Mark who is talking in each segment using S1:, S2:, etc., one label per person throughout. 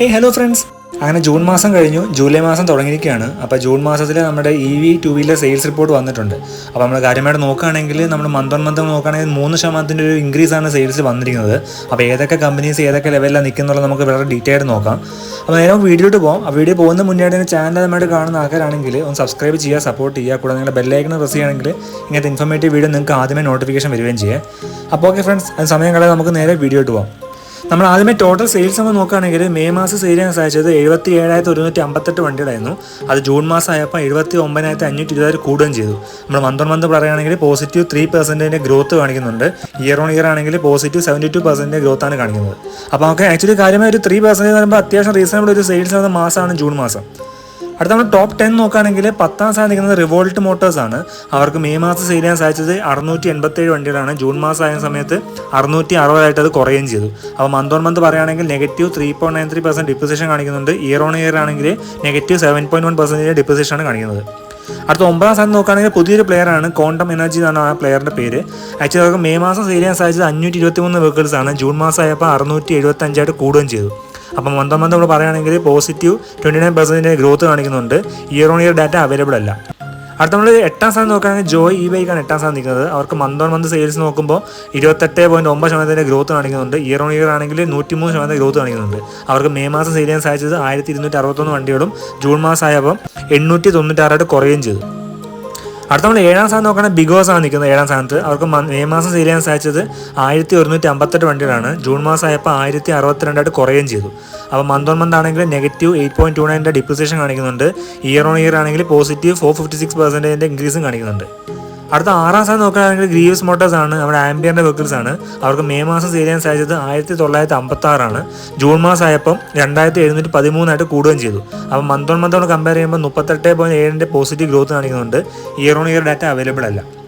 S1: ഹേ hello friends അങ്ങനെ June മാസം കഴിഞ്ഞു. ജൂലൈ മാസം തുടങ്ങിയിരിക്കുകയാണ്. അപ്പോൾ ജൂൺ മാസത്തിൽ നമ്മുടെ E V two wheeler sales report വന്നിട്ടുണ്ട്. അപ്പോൾ നമ്മൾ കാര്യമായിട്ട് നോക്കുകയാണെങ്കിൽ നമ്മൾ മന്ത് ഓൺ മന്ത് നോക്കുകയാണെങ്കിൽ മൂന്ന് ശതമാനത്തിന്റെ ഒരു ഇൻക്രീസ് ആണ് സെയിൽസ് വന്നിരിക്കുന്നത്. അപ്പോൾ ഏതൊക്കെ കമ്പനീസ് ഏതൊക്കെ ലെവലിലാണ് നിൽക്കുന്നുള്ളത് നമുക്ക് വളരെ ഡീറ്റെയിൽ ആയിട്ട് നോക്കാം. അപ്പോൾ നേരെ വീഡിയോയിട്ട് പോകാം ആ വീഡിയോ പോകുന്ന മുന്നേ തന്നെ ചാനൽ നമ്മുടെ കാണുന്ന ആൾക്കാരാണെങ്കിൽ ഒന്ന് സബ്സ്ക്രൈബ് ചെയ്യുക സപ്പോർട്ട് ചെയ്യുക. കൂടെ നിങ്ങളുടെ ബെല്ലൈക്കൺ പ്രസ് ചെയ്യുകയാണെങ്കിൽ ഇങ്ങനത്തെ ഇൻഫോർമേറ്റീവ് വീഡിയോ നിങ്ങൾക്ക് ആദ്യമേ നോട്ടിഫിക്കേഷൻ വരികയും ചെയ്യുക അപ്പോൾ ഓക്കെ ഫ്രണ്ട്സ് സമയം കളയാതെ നമുക്ക് നേരെ വീഡിയോട്ട് പോകാം നമ്മൾ ആദ്യമേ ടോട്ടൽ സെയിൽസ് നമ്മൾ നോക്കുകയാണെങ്കിൽ മെയ് മാസം സെയിൽ ചെയ്യാൻ സാധിച്ചത് എഴുപത്തി ഏഴായിരത്തി ഒരുന്നൂറ്റി അമ്പത്തെട്ട് വണ്ടികളായിരുന്നു. അത് ജൂൺ മാസം ആയപ്പോൾ എഴുപത്തി ഒമ്പതിനായിരത്തി അഞ്ഞൂറ്റി ഇരുപതായിരം കൂടുകയും ചെയ്തു. നമ്മൾ മന്ത് ഓൺ മന്ത് പറയുകയാണെങ്കിൽ പോസിറ്റീവ് ത്രീ പെർസെന്റിന്റെ ഗ്രോത്ത് കാണിക്കുന്നുണ്ട്. ഇയർ ഓൺ ഇയർ ആണെങ്കിൽ പോസിറ്റീവ് സെവന്റി ടു പെർസെന്റിന്റെ ഗ്രോത്ത് ആണ് കാണിക്കുന്നത്. അപ്പോൾ നമുക്ക് ആക്ച്വലി കാര്യമായ ഒരു ത്രീ പെർസെന്റേജ് പറയുമ്പോൾ അത്യാവശ്യം റീസണബിൾ ഒരു സെയിൽസ് ആണ് മാസമാണ് ജൂൺ മാസം. അടുത്ത നമ്മൾ ടോപ്പ് ടെൻ നോക്കുകയാണെങ്കിൽ പത്താം സ്ഥാനം നിൽക്കുന്നത് റിവോൾട്ട് മോട്ടോഴ്സ് ആണ്. അവർക്ക് മെയ് മാസം സെയിൽ ചെയ്യാൻ സാധിച്ചത് അറുന്നൂറ്റി എൺപത്തേഴ് വണ്ടികളാണ്. ജൂൺ മാസം ആയ സമയത്ത് അറുന്നൂറ്റി അറുപതായിട്ട് അത് കുറയുകയും ചെയ്തു. അപ്പോൾ മന്ത് ഓൺ മന്ത് പറയുകയാണെങ്കിൽ negative three point nine three percent deposition കാണിക്കുന്നുണ്ട്. ഇയർ ഓൺ ഇയർ ആണെങ്കിൽ negative seven point one percentage deposition ആണ് കാണിക്കുന്നത്. അടുത്ത ഒമ്പതാം സ്ഥാനം നോക്കുകയാണെങ്കിൽ പുതിയൊരു പ്ലെയറാണ് കോണ്ടം എനർജി എന്നാണ് ആ പ്ലെയറിന്റെ പേര്. ആക്ച്വലി അവർക്ക് മെയ് മാസം സെയിൽ ചെയ്യാൻ സാധിച്ചത് അഞ്ഞൂറ്റി ഇരുപത്തി മൂന്ന് വെഹിക്കിൾസാണ് ജൂൺ മാസം ആയപ്പോൾ അറുന്നൂറ്റി എഴുപത്തഞ്ചായിട്ട് കൂടുകയും ചെയ്തു. അപ്പം മന്ത് മന്ത് നമ്മൾ പറയുകയാണെങ്കിൽ പോസിറ്റീവ് ട്വന്റി നയൻ പെർസെന്റിന്റെ ഗ്രോത്ത് കാണിക്കുന്നുണ്ട്. Year on year data available അല്ല. അടുത്ത നമ്മൾ എട്ടാം സ്ഥാനം നോക്കുകയാണെങ്കിൽ ജോയ് ഇ ബൈക്കാണ് എട്ടാം സ്ഥാനം നിൽക്കുന്നത്. അവർക്ക് മന്ത് ഓൺ മന്ത് സെയിൽസ് നോക്കുമ്പോൾ ഇരുപത്തെട്ട് പോയിന്റ് ഒമ്പത് ശതമാനത്തിന്റെ ഗ്രോത്ത് കാണിക്കുന്നുണ്ട്. ഇയർ ഓൺ ഇയർ ആണെങ്കിൽ നൂറ്റിമൂന്ന് ശതമാനം ഗ്രോത്ത് കാണിക്കുന്നുണ്ട്. അവർക്ക് മെയ് മാസം സെയിൽ ചെയ്യാൻ സാധിച്ചത് ആയിരത്തി ഇരുന്നൂറ്റി അറുപത്തൊന്ന് വണ്ടികളും ജൂൺ മാസമായപ്പോൾ എണ്ണൂറ്റി തൊണ്ണൂറ്റാറായിട്ട് കുറയുകയും ചെയ്തു. അടുത്ത നമ്മൾ ഏഴാം സ്ഥാനം നോക്കുകയാണെങ്കിൽ ബിഗോസ് ആണ് നിൽക്കുന്നത് ഏഴാം സ്ഥാനത്ത്. അവർക്ക് മെയ് മാസം സെയിൽ ചെയ്യാൻ സാധിച്ചത് ആയിരത്തി ഒരുന്നൂറ്റി അമ്പത്തെട്ട് വണ്ടികളാണ്. ജൂൺ മാസം ആയപ്പോൾ ആയിരത്തി അറുപത്തിരണ്ടായിട്ട് കുറയുകയും ചെയ്തു. അപ്പോൾ മന്ത് ഓൺ മന്ത് ആണെങ്കിൽ നെഗറ്റീവ് എയ്റ്റ് പോയിന്റ് ടു നയന്റെ ഡിപ്രിസിയേഷൻ കാണിക്കുന്നുണ്ട്. ഇയർ ഓൺ ഇയർ ആണെങ്കിൽ പോസിറ്റീവ് ഫോർ ഫിഫ്റ്റി സിക്സ് പെർസെന്റേജിന്റെ ഇൻക്രീസും കാണിക്കുന്നുണ്ട്. അടുത്ത ആറാം സ്ഥാനം നോക്കുകയാണെങ്കിൽ ഗ്രീവസ് മോട്ടോഴ്സ് ആണ് നമ്മുടെ ആംബിയറിന്റെ വെഹിക്കിൾസ് ആണ്. അവർക്ക് മെയ് മാസം സെയിൽ ചെയ്യാൻ സാധിച്ചത് ആയിരത്തി തൊള്ളായിരത്തി അമ്പത്തി ആറാണ് ജൂൺ മാസം ആയപ്പം രണ്ടായിരത്തി എഴുന്നൂറ്റി പതിമൂന്നായിട്ട് കൂടുകയും ചെയ്തു. അപ്പോൾ മന്ത് ഓൺ മന്തോട് കമ്പയർ ചെയ്യുമ്പോൾ മുപ്പത്തെട്ട് പോയിന്റ് ഏഴിന്റെ പോസിറ്റീവ് ഗ്രോത്ത് കാണിക്കുന്നുണ്ട്. Year on year data available അല്ല.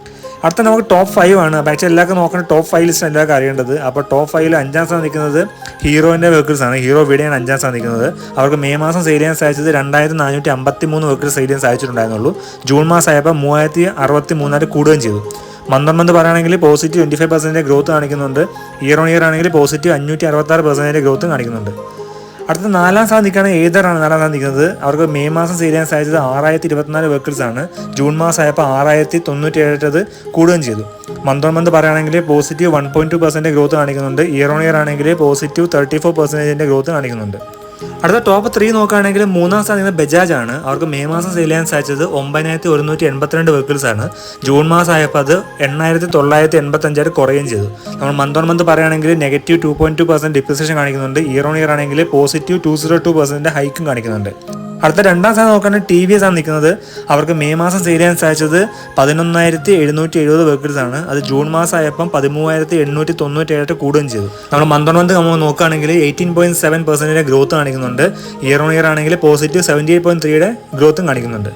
S1: അടുത്ത നമുക്ക് ടോപ്പ് ഫൈവ് ആണ്. അപ്പം ആക്ച്വലി എല്ലാവർക്കും നോക്കുന്ന ടോപ്പ് ഫൈവ് ലിസ്റ്റ് എല്ലാവർക്കും അറിയേണ്ടത്. അപ്പോൾ ടോപ്പ് ഫൈവിൽ അഞ്ചാം സ്ഥാനം നിൽക്കുന്നത് ഹീറോയിന്റെ വെഹിക്കിൾസാണ് ഹീറോ വീഡിയാണ് അഞ്ചാം സ്ഥാനം നിൽക്കുന്നത്. അവർക്ക് മെയ് മാസം സെയിൽ ചെയ്യാൻ സാധിച്ചത് രണ്ടായിരത്തി നാനൂറ്റി അമ്പത്തി മൂന്ന് വെഹിക്കിൾ സെയിൽ ചെയ്യാൻ സാധിച്ചിട്ടുണ്ടായിരുന്നുള്ളൂ. ജൂൺ മാസം ആയപ്പോൾ മൂവായിരത്തി അറുപത്തി മൂന്നായിട്ട് കൂടുകയും ചെയ്തു. മന്ത് മന്ത് പറയുകയാണെങ്കിൽ positive twenty five percentage growth കാണിക്കുന്നുണ്ട്. ഇയർ ഓൺ ഇയർ ആണെങ്കിൽ പോസിറ്റീവ് അഞ്ഞൂറ്റി അറുപത്താറ് പെർസെന്റേജ് ഗ്രോത്ത് കാണിക്കുന്നുണ്ട്. അടുത്ത നാലാം സ്ഥാനം നിൽക്കുകയാണ് ഏതറാണ് നാലാം സ്ഥാനം നിൽക്കുന്നത്? അവർക്ക് മെയ് മാസം സെയിൽ ചെയ്യാൻ സാധിച്ചത് ആറായിരത്തി ഇരുപത്തിനാല് വെഹിക്കിൾസ് ആണ്. ജൂൺ മാസം ആയപ്പോൾ ആറായിരത്തി തൊണ്ണൂറ്റി ഏഴത് കൂടുകയും ചെയ്തു. മന്ത് ഓൺ മന്ത് പറയുകയാണെങ്കിൽ positive one point two percent growth കാണിക്കുന്നുണ്ട്. ഇയർ ഓൺ ഇയർ ആണെങ്കിൽ പോസിറ്റീവ് തേർട്ടി ഫോർ പെർസെന്റേജിന്റെ ഗ്രോത്ത് കാണിക്കുന്നുണ്ട്. അടുത്ത ടോപ്പ് ത്രീ നോക്കുകയാണെങ്കിൽ മൂന്നാം സ്ഥാനം നിൽക്കുന്നത് ബജാജ് ആണ്. അവർക്ക് മെയ് മാസം സെയിൽ ചെയ്യാൻ സാധിച്ചത് ഒമ്പതിനായിരത്തി ഒരുന്നൂറ്റി എൺപത്തിരണ്ട് വെഹിക്കിൾസ് ആണ്. ജൂൺ മാസം ആയപ്പോൾ അത് എണ്ണായിരത്തി തൊള്ളായിരത്തി എൺപത്തി അഞ്ചായിട്ട് കുറയുകയും ചെയ്തു. നമ്മൾ മന്ത് ഓൺ മന്ത് പറയുകയാണെങ്കിൽ negative two point two percent depreciation കാണിക്കുന്നുണ്ട്. ഇയർ ഓൺ ഇയർ ആണെങ്കിൽ positive two zero two percent ഹൈക്കും കാണിക്കുന്നുണ്ട്. അടുത്ത രണ്ടാം സ്ഥാനം നോക്കുകയാണെങ്കിൽ ടി വി എസ് ആണ് നിൽക്കുന്നത്. അവർക്ക് മെയ് മാസം സെയിൽ ചെയ്യാൻ സാധിച്ചത് പതിനൊന്നായിരത്തി എഴുന്നൂറ്റി എഴുപത് വെഹിക്കിൾസ് ആണ്. അത് ജൂൺ മാസം ആയപ്പം പതിമൂവായിരത്തി എണ്ണൂറ്റി തൊണ്ണൂറ്റി ഏഴ് കൂടുകയും ചെയ്തു. നമ്മൾ മന്ത് മന്ത് നമ്മൾ നോക്കുകയാണെങ്കിൽ എയ്റ്റീൻ പോയിന്റ് സെവൻ പെർസെന്റിന്റെ ഗ്രോത്ത് കാണിക്കുന്നുണ്ട്. ഇയർ ഓൺ ഇയർ ആണെങ്കിൽ പോസിറ്റീവ് സെവന്റി എയ്റ്റ് പോയിന്റ് ത്രീയുടെ ഗ്രോത്തും കാണിക്കുന്നുണ്ട്.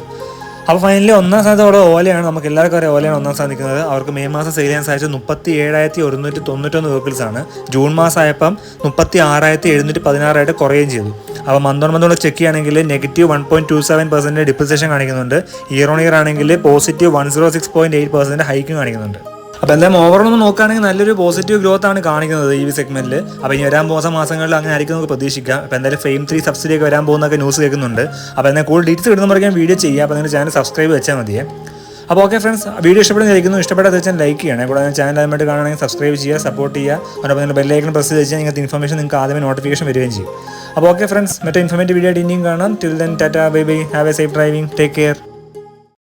S1: അപ്പോൾ ഫൈനലി ഒന്നാം സ്ഥാനത്ത് അവിടെ ഓലയാണ്. നമുക്ക് എല്ലാവർക്കും അറിയാം ഓലയാണ് ഒന്നാം സ്ഥാനം നിൽക്കുന്നത്. അവർക്ക് മെയ് മാസം സെയിൽ ചെയ്യാൻ സാധിച്ചത് മുപ്പത്തി ഏഴായിരത്തി ഒരുന്നൂറ്റി തൊണ്ണൂറ്റൊന്ന് വെഹിക്കിൾസ് ആണ്. ജൂൺ മാസം ആയപ്പം മുപ്പത്തി ആറായിരത്തി എഴുന്നൂറ്റി പതിനാറായിട്ട് കുറയുകയും ചെയ്തു. അപ്പോൾ മന്തോൺ മന്തോട് ചെക്ക് ചെയ്യുകയാണെങ്കിൽ negative one point two seven percent depreciation കാണിക്കുന്നുണ്ട്. ഇയർ ഓൺ ഇയർ ആണെങ്കിൽ positive one zero six point eight percent ഹൈക്കും കാണിക്കുന്നുണ്ട്. അപ്പോൾ എന്തായാലും ഓവറോൾ ഒന്ന് നോക്കുകയാണെങ്കിൽ നല്ലൊരു പോസിറ്റീവ് ഗ്രോത്ത് ആണ് കാണിക്കുന്നത് ഈ സെഗ്മെന്റിൽ അപ്പോൾ ഇനി വരാൻ പോകുന്ന മാസങ്ങളിൽ അങ്ങനെ ആയിരിക്കും നമുക്ക് പ്രതീക്ഷിക്കാം. അപ്പോൾ എന്തായാലും ഫെയിം ത്രീ സബ്സിഡി ഒക്കെ വരാൻ പോകുന്നൊക്കെ ന്യൂസ് കേൾക്കുന്നുണ്ട്. അപ്പോൾ എന്നാൽ കൂടുതൽ ഡീറ്റെയിൽസ് കിട്ടുന്ന വീഡിയോ ചെയ്യാം. അപ്പോൾ നിങ്ങൾ ചാനൽ സബ്സ്ക്രൈബ് വെച്ചാൽ മതിയേ. അപ്പോൾ ഓക്കെ ഫ്രണ്ട്സ് വീഡിയോ ഇഷ്ടപ്പെടുന്നതായിരിക്കുന്നു ഇഷ്ടപ്പെട്ടാൽ തീർച്ചയായും ലൈക്ക് ചെയ്യണം. കൂടാതെ ചാനൽ ആദ്യമായിട്ട് കാണണമെങ്കിൽ സബ്സ്ക്രൈബ് ചെയ്യുക സപ്പോർട്ട് ചെയ്യുക. അതോടൊപ്പം നിങ്ങൾ ബെല്ലൈക്കൺ പ്രസ് ചെയ്ത് വെച്ചാൽ നിങ്ങൾക്ക് ഇൻഫർമേഷൻ നിങ്ങൾക്ക് ആദ്യമേ നോട്ടിഫിക്കേഷൻ വരികയും ചെയ്യും. അപ്പോൾ ഓക്കെ ഫ്രണ്ട്സ് മറ്റേ ഇൻഫർമേറ്റീവ് വീഡിയോ ആയിട്ട് ഇനിയും കാണാം. Till then tata bye bye have a safe driving take care